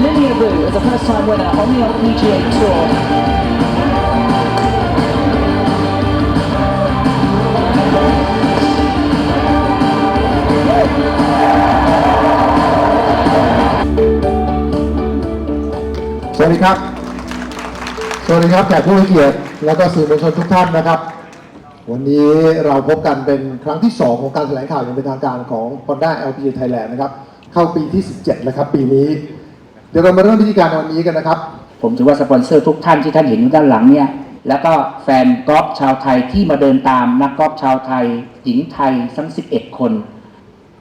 Lilia Wu is a first-time winner on the LPGA Tour. สวัสดีครับ สวัสดีครับแขกผู้มีเกียรติและก็สื่อมวลชนทุกท่านนะครับ วันนี้เราพบกันเป็นครั้งที่ 2 ของการแถลงข่าวอย่างเป็นทางการของ Honda LPG Thailand นะครับ เข้าปีที่ 17 แล้วครับ ปีนี้ เดี๋ยวเรามาเริ่มพิธีการในวันนี้กันนะครับ ผมถือว่าสปอนเซอร์ทุกท่านที่ท่านเห็นอยู่ด้านหลังเนี่ย แล้วก็แฟนกอล์ฟชาวไทยที่มาเดินตามนักกอล์ฟชาวไทย หญิงไทยทั้ง 11 คน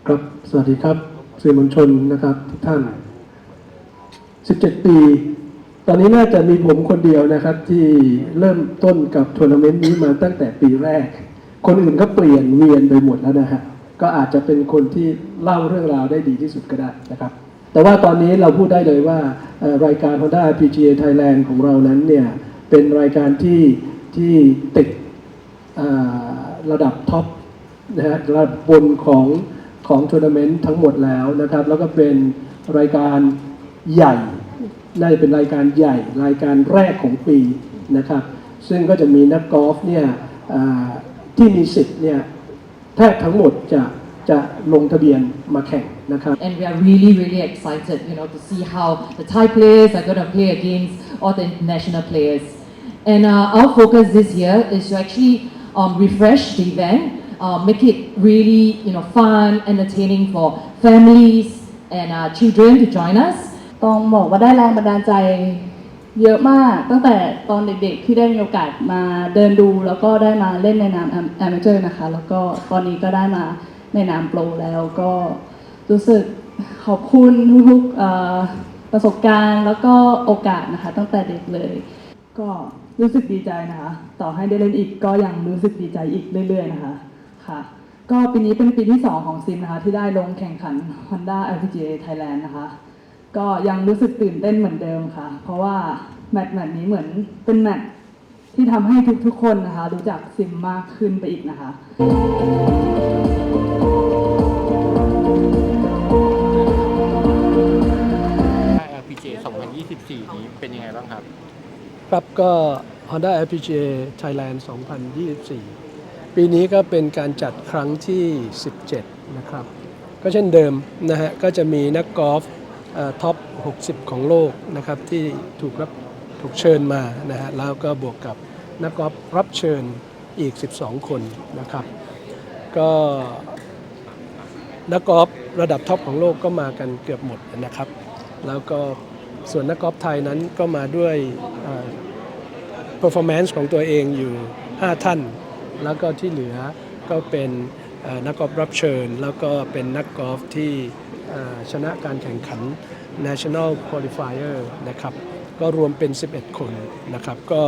ครับ สวัสดีครับสื่อมวลชนนะครับทุกท่าน 17 ปี ตอนนี้น่าจะมีผมคนเดียวนะครับ ที่เริ่มต้นกับทัวร์นาเมนต์นี้มาตั้งแต่ปีแรก คนอื่นก็เปลี่ยนเวียนไปหมดแล้วนะฮะ ก็อาจจะเป็นคนที่เล่าเรื่องราวได้ดีที่สุดก็ได้นะครับ แต่ว่าตอนนี้เราพูดได้เลยว่ารายการ Honda PGA Thailand ของเรานั้นเนี่ยเป็นรายการที่ที่ติดระดับท็อปนะฮะระดับบนของของทัวร์นาเมนต์ทั้งหมดแล้วนะครับ แล้วก็เป็นรายการใหญ่น่าจะเป็นรายการใหญ่รายการแรกของปีนะครับ ซึ่งก็จะมีนักกอล์ฟเนี่ยที่มีสิทธิ์เนี่ยแทบทั้งหมดจะ จะลงทะเบียนมาแข่งนะครับ and we are really, really excited, you know, to see how the Thai players are going to play against all the international players. And uh, our focus this year is to actually um, refresh the event, uh, make it really, you know, fun, entertaining for families and uh, children to join us. ต้องบอกว่าได้แรงบันดาลใจเยอะมากตั้งแต่ตอนเด็กๆที่ได้มีโอกาสมาเดินดู แล้วก็ได้มาเล่นในนามแอมเจอร์นะคะ แล้วก็ตอนนี้ก็ได้มา ในนามโปรแล้วก็รู้สึกขอบคุณทุกๆประสบการณ์แล้วก็โอกาสนะคะ ตั้งแต่เด็กเลย ก็รู้สึกดีใจนะคะ ต่อให้ได้เล่นอีกก็ยังรู้สึกดีใจอีกเรื่อย ๆ นะคะค่ะก็ปีนี้เป็นปีที่ 2 ของซิมนะคะ ที่ได้ลงแข่งขัน Honda LPGA Thailand นะคะ ก็ยังรู้สึกตื่นเต้นเหมือนเดิมค่ะ เพราะว่าแมตช์แมตช์นี้เหมือนเป็นแมตช์ที่ทำให้ทุกๆคนนะคะ รู้จักซิมมากขึ้นไปอีกนะคะ LPGA 2024 นี้เป็นยังไงบ้างครับ ครับก็ Honda LPGA Thailand 2024 ปีนี้ก็เป็นการจัดครั้งที่ 17 นะครับ ก็เช่นเดิมนะฮะ ก็จะมีนักกอล์ฟท็อป 60 ของโลกนะครับ ที่ถูกรับถูกเชิญมานะฮะ แล้วก็บวกกับนักกอล์ฟรับเชิญอีก 12 คนนะครับ ก็นักกอล์ฟระดับท็อปของโลกก็มากันเกือบหมดนะครับ แล้วก็ ส่วนนักกอล์ฟไทยนั้นก็มาด้วย performance ของตัวเองอยู่ 5 ท่าน แล้วก็ที่เหลือก็เป็นนักกอล์ฟรับเชิญ แล้วก็เป็นนักกอล์ฟที่ชนะการแข่งขัน national qualifier นะครับ ก็รวมเป็น 11 คนนะครับ ก็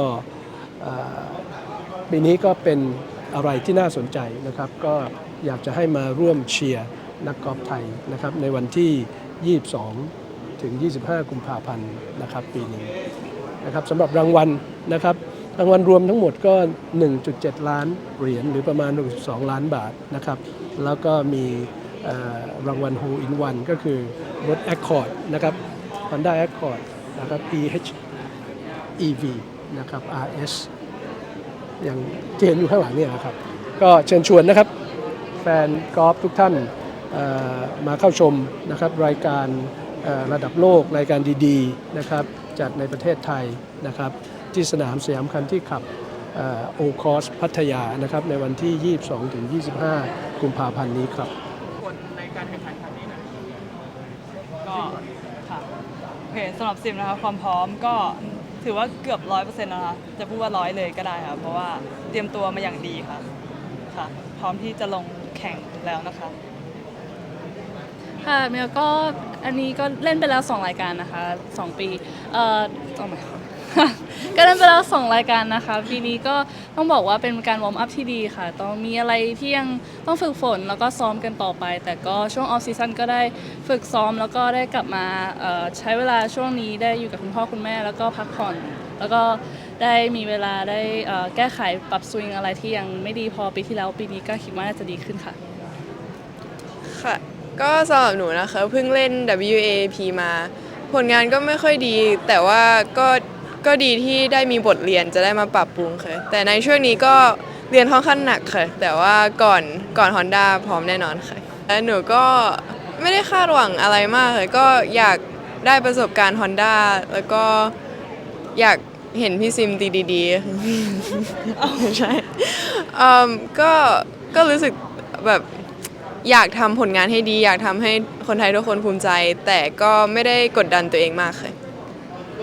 ปีนี้ก็เป็นอะไรที่น่าสนใจนะครับ ก็อยากจะให้มาร่วมเชียร์นักกอล์ฟไทยนะครับในวันที่ 22 ถึง 25 กุมภาพันธ์นะครับปีนี้นะครับสำหรับรางวัลนะครับรางวัลรวมทั้งหมดก็ 1.7 ล้านเหรียญหรือประมาณ1.2ล้านบาทนะครับแล้วก็มีรางวัล Hole in One ก็คือรถ Accord นะครับ Honda Accord นะครับ PHEV นะครับ RS อย่างที่เห็นอยู่ข้างหลังเนี่ยนะครับ ก็เชิญชวนนะครับ แฟนกอล์ฟทุกท่านมาเข้าชมนะครับรายการ ระดับโลกรายการดีๆนะครับจัดในประเทศไทยนะครับที่สนามสยามคันที่ขับโอคอสพัทยานะครับในวันที่ 22 ถึง 25 กุมภาพันธ์นี้ครับคนในการแข่งขันครั้งนี้นะก็ค่ะโอเคสำหรับซิมนะคะความพร้อมก็ถือว่าเกือบร้อยเปอร์เซ็นต์นะคะจะพูดว่าร้อยเลยก็ได้ค่ะเพราะว่าเตรียมตัวมาอย่างดีค่ะค่ะ พร้อมที่จะลงแข่งแล้วนะคะ ค่ะเมียก็อันนี้ก็เล่นไปแล้ว 2 รายการนะคะ 2 ปี เอ่อต้องไหมก็เล่นไปแล้ว 2 รายการนะคะ ปีนี้ก็ต้องบอกว่าเป็นการวอร์มอัพที่ดีค่ะ ต้องมีอะไรที่ยังต้องฝึกฝนแล้วก็ซ้อมกันต่อไป แต่ก็ช่วงออฟซีซันก็ได้ฝึกซ้อมแล้วก็ได้กลับมาเอ่อใช้เวลาช่วงนี้ได้อยู่กับคุณพ่อคุณแม่แล้วก็พักผ่อน แล้วก็ได้มีเวลาได้เอ่อแก้ไขปรับสวิงอะไรที่ยังไม่ดีพอปีที่แล้วปีนี้ก็คิดว่าน่าจะดีขึ้นค่ะ ค่ะ ก็สำหรับหนูนะคะเพิ่งเล่น WAP มา ผลงานก็ไม่ค่อยดี แต่ว่าก็ก็ดีที่ได้มีบทเรียนจะได้มาปรับปรุงค่ะแต่ในช่วงนี้ก็เรียนค่อนข้างหนักค่ะแต่ว่าก่อนก่อน Honda พร้อมแน่นอนค่ะและหนูก็ไม่ได้คาดหวังอะไรมากเลยก็อยากได้ประสบการณ์ Honda แล้วก็อยากเห็นพี่ซิมตีดีๆใช่เออก็ก็รู้สึกแบบ อยากทำผลงานให้ดี อยากทำให้คนไทยทุกคนภูมิใจ แต่ก็ไม่ได้กดดันตัวเองมากค่ะ